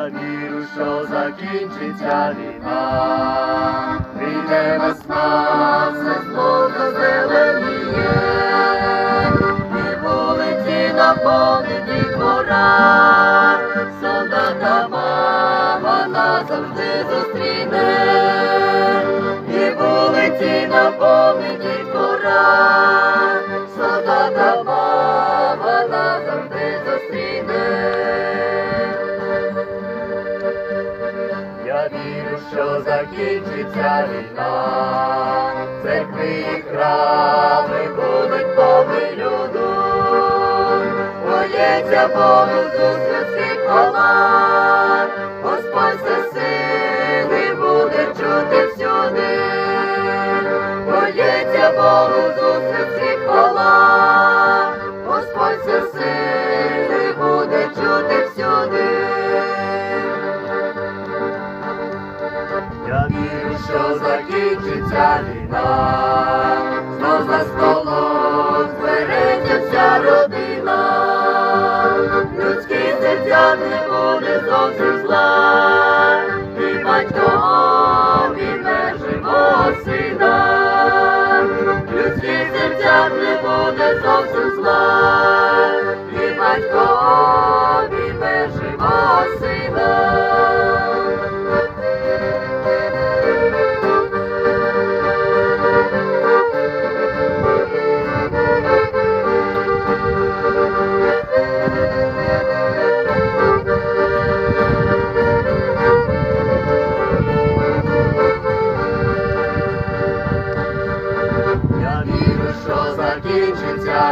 Я вірю, що закінчиться війна, прийде весна, все знов зазеленіє, і вулиці наповнені двора, солдата мама назавжди зустріне, і вулиці наповнені що закінчиться війна, церкви і храми будуть повні люду, Боється Богу зустрічних хвала, Господь сили буде чути всюди, Боється Богу зустрічних хвала, Господь сили буде чути всюди. Я вірю, що закінчиться війна, знов за столом збереться вся родина, людські серця не буде зовсім зла, і батько обійме живого сина, людські серця не буде зовсім зла, і батько обійме живого сина.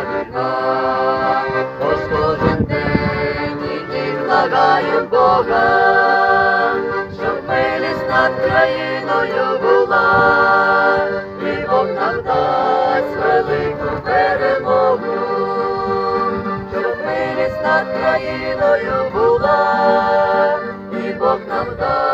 вина. Ось день і дід благаю Бога, щоб милість над країною була, і Бог нам дасть велику перемогу, щоб милість над країною була, і Бог нам дасть.